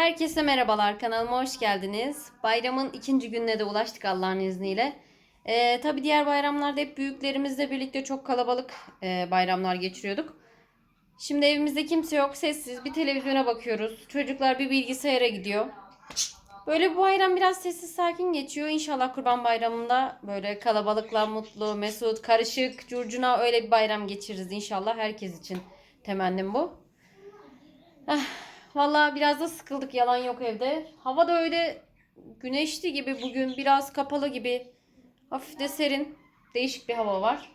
Herkese merhabalar kanalıma hoş geldiniz. Bayramın ikinci gününe de ulaştık Allah'ın izniyle. Ee, Tabi diğer bayramlarda hep büyüklerimizle birlikte çok kalabalık e, bayramlar geçiriyorduk. Şimdi evimizde kimse yok sessiz bir televizyona bakıyoruz. Çocuklar bir bilgisayara gidiyor. Böyle bu bayram biraz sessiz sakin geçiyor. İnşallah kurban bayramında böyle kalabalıkla mutlu, mesut, karışık, curcuna öyle bir bayram geçiririz inşallah. Herkes için temennim bu. Ah, Vallahi biraz da sıkıldık yalan yok evde. Hava da öyle güneşli gibi bugün biraz kapalı gibi. Hafif de serin. Değişik bir hava var.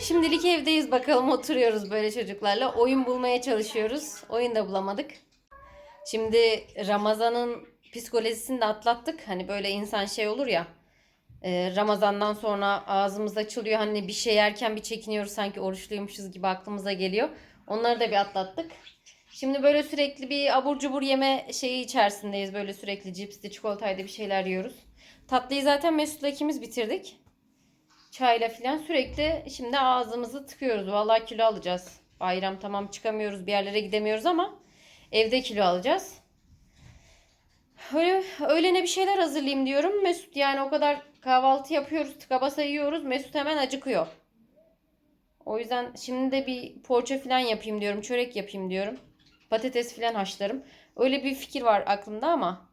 Şimdilik evdeyiz bakalım oturuyoruz böyle çocuklarla. Oyun bulmaya çalışıyoruz. Oyun da bulamadık. Şimdi Ramazan'ın psikolojisini de atlattık. Hani böyle insan şey olur ya. e, Ramazan'dan sonra ağzımız açılıyor. Hani bir şey yerken bir çekiniyoruz sanki oruçluymuşuz gibi aklımıza geliyor. Onları da bir atlattık. Şimdi böyle sürekli bir abur cubur yeme şeyi içerisindeyiz. Böyle sürekli cipsli, çikolataydı bir şeyler yiyoruz. Tatlıyı zaten Mesut'la ikimiz bitirdik. Çayla falan sürekli şimdi ağzımızı tıkıyoruz. Vallahi kilo alacağız. Bayram tamam çıkamıyoruz bir yerlere gidemiyoruz ama evde kilo alacağız. Öyle, öğlene bir şeyler hazırlayayım diyorum. Mesut yani o kadar kahvaltı yapıyoruz, tıka basa yiyoruz. Mesut hemen acıkıyor. O yüzden şimdi de bir poğaça falan yapayım diyorum. Çörek yapayım diyorum. Patates falan haşlarım. Öyle bir fikir var aklımda ama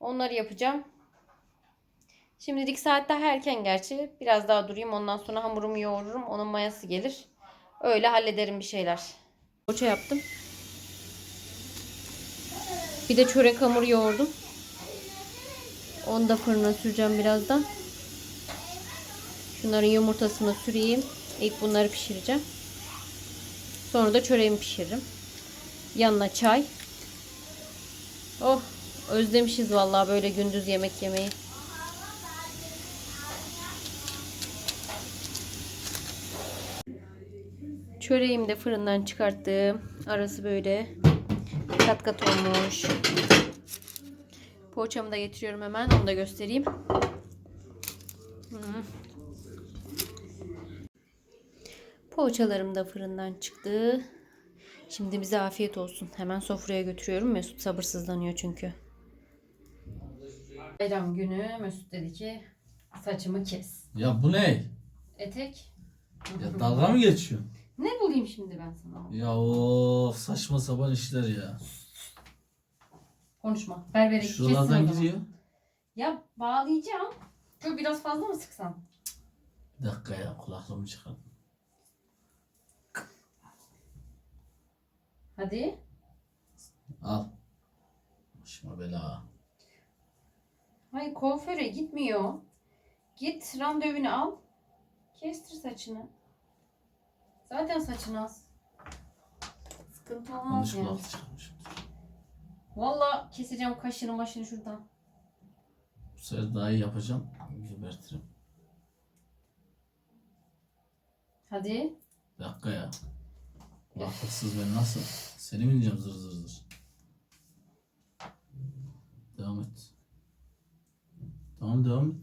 onları yapacağım. Şimdilik saat daha erken gerçi. Biraz daha durayım. Ondan sonra hamurumu yoğururum. Onun mayası gelir. Öyle hallederim bir şeyler. Poğaça yaptım. Bir de çörek hamuru yoğurdum. Onu da fırına süreceğim birazdan. Şunların yumurtasını süreyim. İlk bunları pişireceğim. Sonra da çöreğimi pişiririm. Yanına çay. Oh özlemişiz vallahi böyle gündüz yemek yemeyi. Çöreğimi de fırından çıkarttım. Arası böyle kat kat olmuş. Poğaçamı da getiriyorum hemen. Onu da göstereyim. Hmm. Poğaçalarım da fırından çıktı. Şimdi bize afiyet olsun. Hemen sofraya götürüyorum. Mesut sabırsızlanıyor çünkü. Bayram günü Mesut dedi ki saçımı kes. Ya bu ne? Etek. Ya dalga mı geçiyor? Ne bulayım şimdi ben sana? Ya of saçma sapan işler ya. Konuşma. Berbere git, kessin o Şuralardan zaman. giriyor. Ya bağlayacağım. Çok biraz fazla mı sıksam? Bir dakika ya kulaklığımı çıkardım. Hadi. Al. Başıma bela. Hayır kuaföre gitmiyor. Git randevunu al. Kestir saçını. Zaten saçın az. Sıkıntı olmaz Yanlış yani. kulaklık çıkarmışım. Valla keseceğim kaşını maşını şuradan. Bu sefer daha iyi yapacağım. Gebertirim. Hadi. Bir dakika ya. Kulaklıksız ben nasıl? Seni mi dinleyeceğim zır zır zır. Devam et. Tamam devam et.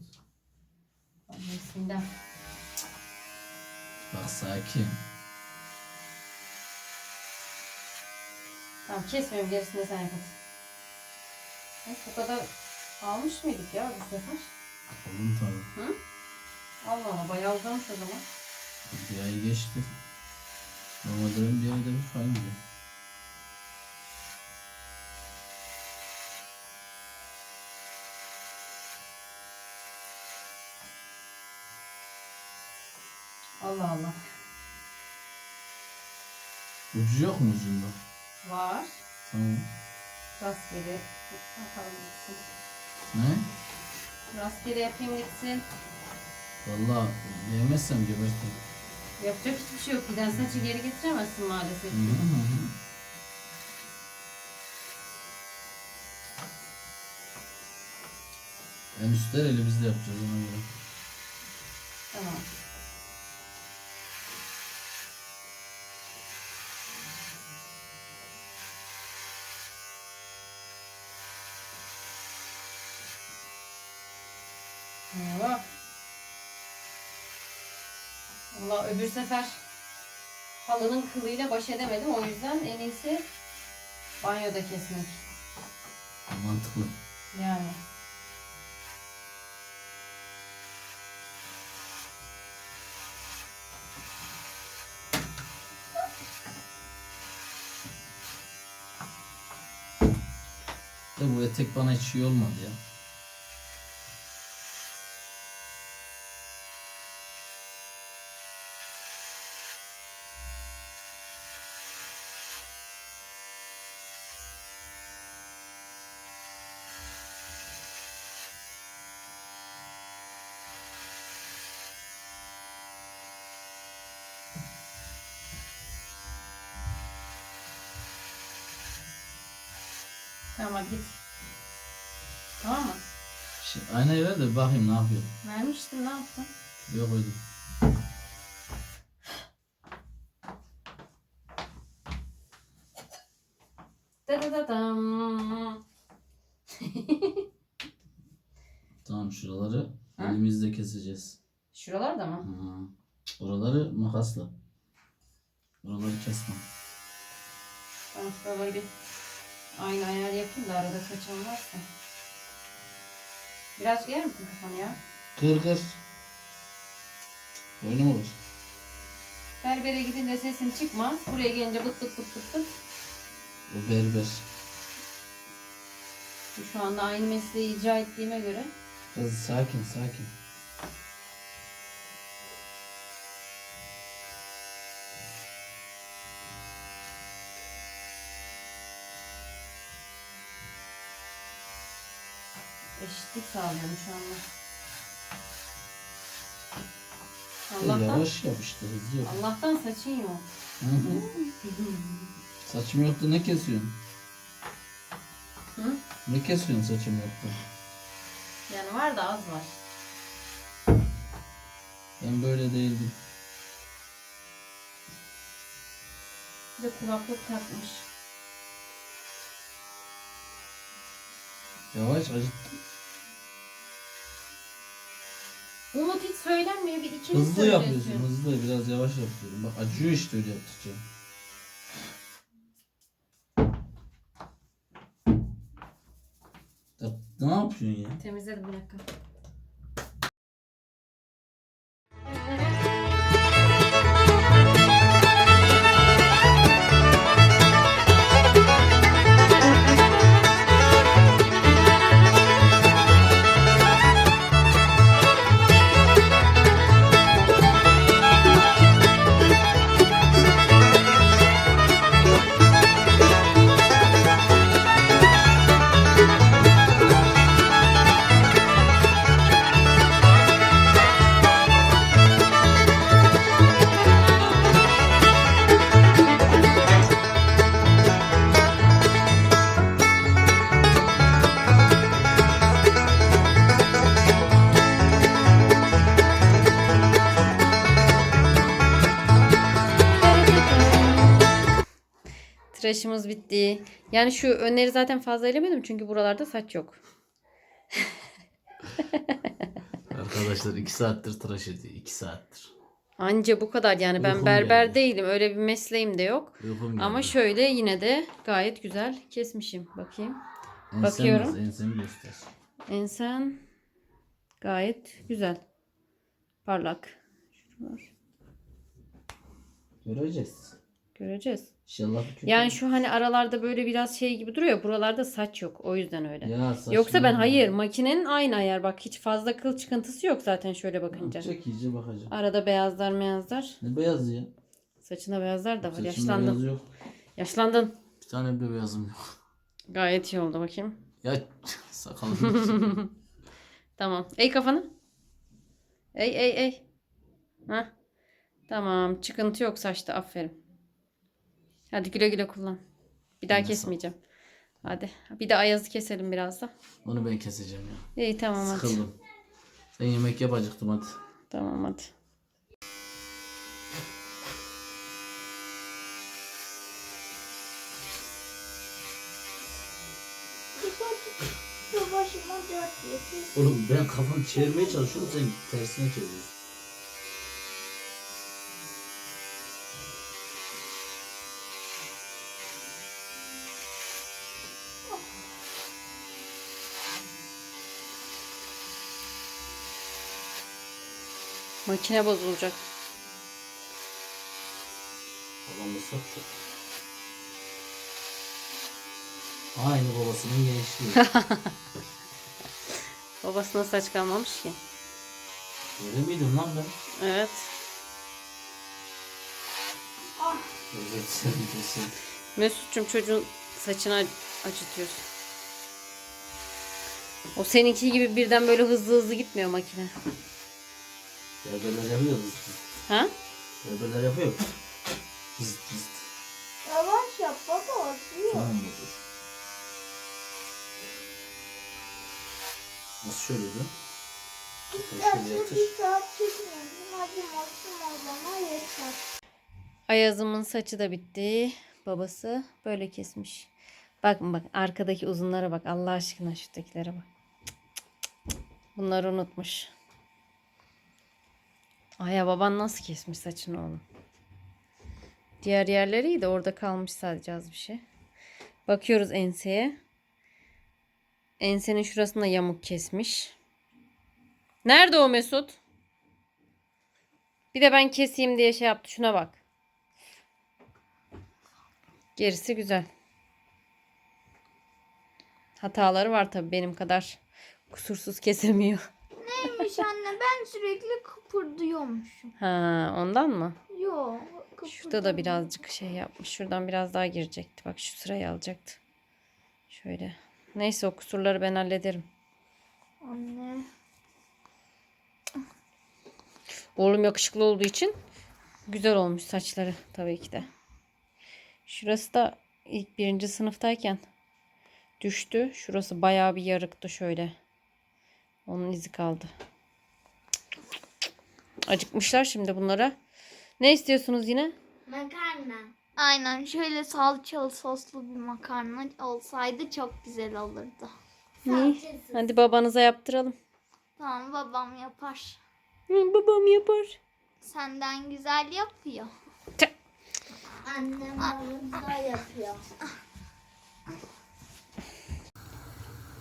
Bismillah. Bak sakin. Tamam kesmiyorum gerisini de sen yaparsın. Evet, bu kadar almış mıydık ya bu sefer? Oğlum tabii. Allah Allah bayağı uzamış o zaman. Bir ay geçti. Ben bir ayda bir gidiyor. Allah Allah. Ucu yok mu ucunda? Var. Tamam. Rastgele bakalım gitsin. Ne? Rastgele yapayım gitsin. Vallahi yemezsem gebertirim. Yapacak hiçbir şey yok. Giden saçı geri getiremezsin maalesef. Hı hı. En üstler elimizde yapacağız ona göre. Tamam. Allah. Allah öbür sefer halının kılıyla baş edemedim. O yüzden en iyisi Banyoda kesmek. Mantıklı. Yani. De bu etek bana hiç iyi olmadı ya. Tamam git. Tamam mı? Şimdi aynayı ver de bakayım ne yapıyor. Vermiştim ne yaptın? Yok koydum. Da da da dam. Tamam şuraları Ha? elimizle keseceğiz. Şuralar da mı? Hı. Oraları makasla. Oraları kesme. Ben şuraları bir aynı ayar yapayım da arada kaçan varsa. Biraz yer misin kafanı ya? Kır kır. Öyle mi olur? Berbere gidince sesin çıkmaz. Buraya gelince bıt bıt bıt bıt bıt. O berber. Şu anda aynı mesleği icra ettiğime göre Kız sakin sakin. Eşitlik sağlıyorum şu anda. Şöyle Allah'tan, yavaş yap işte hızlı yap. Allah'tan saçın yok. Hı hı. Saçım yoktu ne kesiyorsun? Hı? Ne kesiyorsun saçım yoktu? Yani var da az var. Ben böyle değildim. Bir de kulaklık takmış. Yavaş acıttı. Umut hiç söylenmiyor. Bir ikiniz Hızlı söylüyorsun. yapıyorsun hızlı biraz yavaş yapıyorum. Bak acıyor işte öyle yaptıkça. Ya, ne yapıyorsun ya? Temizledim bir dakika. Tıraşımız bitti. Yani şu önleri zaten fazla elemedim çünkü buralarda saç yok. Arkadaşlar 2 saattir tıraş ediyor. 2 saattir. Anca bu kadar yani ben Uykum berber geldi. değilim. Öyle bir mesleğim de yok. Uykum Ama geldi. şöyle yine de gayet güzel kesmişim. Bakayım. Ensem bakıyorum. nasıl? Ensemi göster. Ensen gayet güzel. Parlak. Şuralar. Göreceğiz. Göreceğiz. İnşallah kötü Yani şu hani aralarda böyle biraz şey gibi duruyor. Buralarda saç yok. O yüzden öyle. Ya saçma Yoksa ben ya. hayır makinenin aynı ayar. Bak hiç fazla kıl çıkıntısı yok zaten şöyle bakınca. Çek iyice bakacağım. Arada beyazlar beyazlar. Ne beyaz ya? Saçında beyazlar da var. Saçımda Yaşlandın. beyaz yok. Yaşlandın. Bir tane bile beyazım yok. Gayet iyi oldu bakayım. Ya sakalım. Tamam. Ey kafanı. Ey ey ey. Hah. Tamam. Çıkıntı yok saçta. Aferin. Hadi güle güle kullan. Bir daha Eline kesmeyeceğim. Hadi. Bir de ayazı keselim biraz da. Onu ben keseceğim ya. İyi tamam hadi. Sıkıldım. Ben yemek yapacaktım hadi. Tamam hadi. Oğlum ben kafamı çevirmeye çalışıyorum sen tersine çeviriyorsun. Makine bozulacak. Babamı sattı. Aynı babasının gençliği. Babasına saç kalmamış ki. Öyle miydim lan ben? Evet. Evet sen bilirsin. Mesut'cum çocuğun saçını ac- acıtıyorsun. O seninki gibi birden böyle hızlı hızlı gitmiyor makine. Berberler yapıyor zıt. Ha? Berberler yapıyor. Zıt zıt. Yavaş yap baba atıyor. Tamam? Dur. Nasıl şöyle yeter. Ayaz'ımın saçı da bitti. Babası böyle kesmiş. Bakın bak arkadaki uzunlara bak Allah aşkına şuradakilere bak. Bunları unutmuş. Aya baban nasıl kesmiş saçını oğlum. Diğer yerleri iyi de orada kalmış sadece az bir şey. Bakıyoruz enseye. Ensenin şurasında yamuk kesmiş. Nerede o Mesut? Bir de ben keseyim diye şey yaptı. Şuna bak. Gerisi güzel. Hataları var tabii benim kadar kusursuz kesemiyor. Anne ben sürekli kıpırdıyormuşum. Ha, ondan mı? Yok. Şurada da birazcık şey yapmış. Şuradan biraz daha girecekti. Bak şu sırayı alacaktı. Şöyle. Neyse o kusurları ben hallederim. Anne. Oğlum yakışıklı olduğu için güzel olmuş saçları tabii ki de. Şurası da ilk birinci sınıftayken düştü. Şurası bayağı bir yarıktı şöyle. Onun izi kaldı. Acıkmışlar şimdi bunlara. Ne istiyorsunuz yine? Makarna. Aynen şöyle salçalı soslu bir makarna olsaydı çok güzel olurdu. İyi. Hadi babanıza yaptıralım. Tamam babam yapar. Hı, babam yapar. Senden güzel yapıyor. Tüh. Annem babamda yapıyor.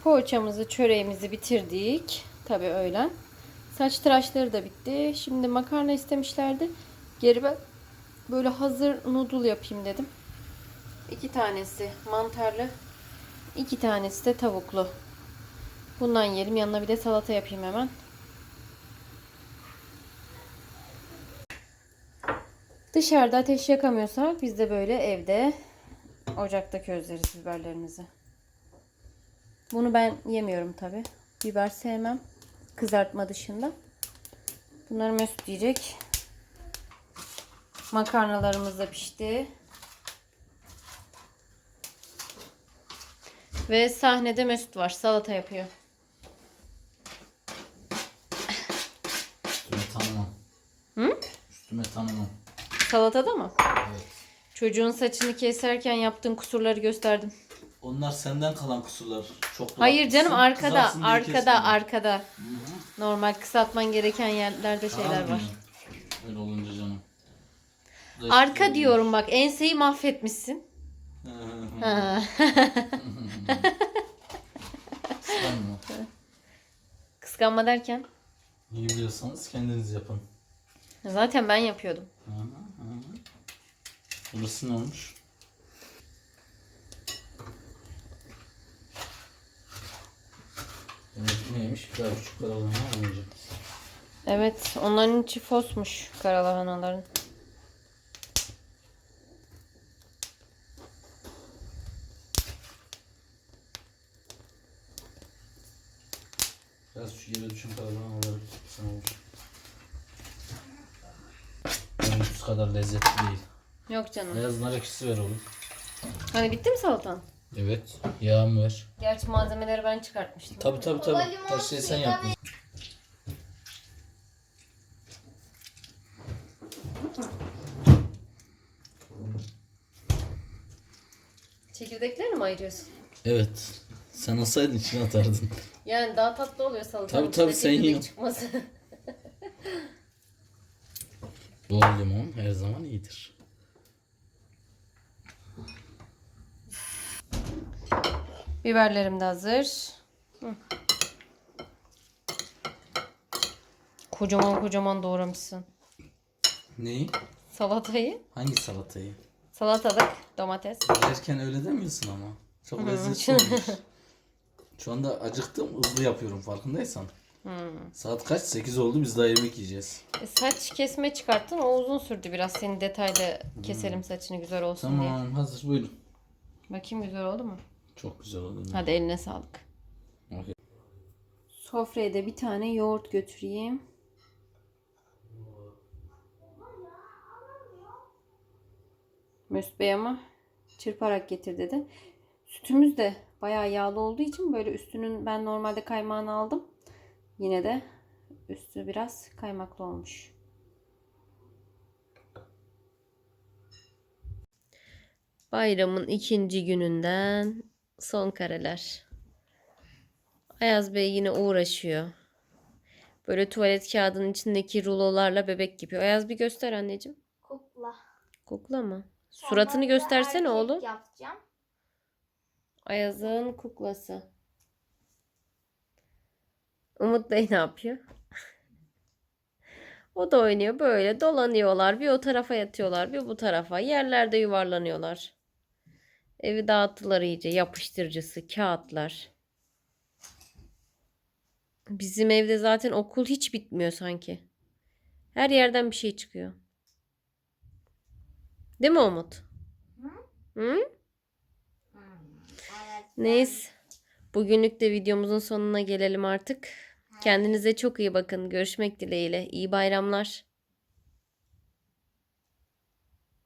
Poğaçamızı, çöreğimizi bitirdik. Tabii öğlen. Saç tıraşları da bitti. Şimdi makarna istemişlerdi. Geri ben böyle hazır noodle yapayım dedim. İki tanesi mantarlı. iki tanesi de tavuklu. Bundan yiyelim. Yanına bir de salata yapayım hemen. Dışarıda ateş yakamıyorsak biz de böyle evde ocakta közleriz biberlerimizi. Bunu ben yemiyorum tabi. Biber sevmem. Kızartma dışında. Bunları Mesut yiyecek. Makarnalarımız da pişti. Ve sahnede Mesut var. Salata yapıyor. Üstüme tanımam. Hı? Üstüme tanımam. Salatada mı? Evet. Çocuğun saçını keserken yaptığın kusurları gösterdim. Onlar senden kalan kusurlar. Çok Hayır canım kısa- arkada, kızarsın diye arkada, kesmedim. arkada. Normal kısaltman gereken yerlerde şeyler Tamam var. mı? Öyle olunca canım. Da Arka işte- diyorum bak enseyi mahvetmişsin. Hı hı hı. Ha. Sen mi? Kıskanma derken. İyi biliyorsanız kendiniz yapın. Zaten ben yapıyordum. Hı hı hı. Burası ne olmuş? Evet, neymiş? Daha küçük karalama olmayacak. Evet onların içi fosmuş karalahanaların. Biraz şu yere düşen karalamaları sana olmuş. Benimkisi kadar lezzetli değil. Yok canım. Beyaz nar ekşisi ver oğlum. Hani bitti mi salatan? Evet. Yağımı ver. Gerçi malzemeleri ben çıkartmıştım. Tabi tabi tabi. Her şeyi sen yaptın. Çekirdeklerini mi ayırıyorsun? Evet. Sen olsaydın içine atardın. Yani daha tatlı oluyor salatan. Tabii, tabii, içinde sen yiyorsun. çıkması. Bol limon her zaman iyidir. Biberlerim de hazır. Hı. Kocaman kocaman doğramışsın. Neyi? Salatayı. Hangi salatayı? Salatalık, domates. Yerken öyle demiyorsun ama. Çok Hı, lezzetli olmuş. Şu anda acıktım hızlı yapıyorum farkındaysan. Saat kaç? 8 oldu biz daha yemek yiyeceğiz. E, saç kesme çıkarttın. O uzun sürdü biraz. Senin detaylı keselim saçını güzel olsun diye. Tamam hazır buyurun. Bakayım güzel oldu mu? Çok güzel oldu. Hadi eline sağlık. Okey. Sofraya da bir tane yoğurt götüreyim. Mesut Bey ama çırparak getir dedi. Sütümüz de bayağı yağlı olduğu için böyle üstünün ben normalde kaymağını aldım. Yine de üstü biraz kaymaklı olmuş. Bayramın ikinci gününden son kareler. Ayaz Bey yine uğraşıyor. Böyle tuvalet kağıdının içindeki rulolarla bebek gibi. Ayaz bir göster anneciğim. Kukla. Kukla mı? Suratını göstersene oğlum. yapacağım. Ayaz'ın kuklası. Umut Bey ne yapıyor? o da oynuyor böyle dolanıyorlar. Bir o tarafa yatıyorlar bir bu tarafa. Yerlerde yuvarlanıyorlar. Evi dağıttılar iyice. Yapıştırıcısı, kağıtlar. Bizim evde zaten okul hiç bitmiyor sanki. Her yerden bir şey çıkıyor. Değil mi Umut? Hı? Evet. Neyse. Bugünlük de videomuzun sonuna gelelim artık. Kendinize çok iyi bakın. Görüşmek dileğiyle. İyi bayramlar.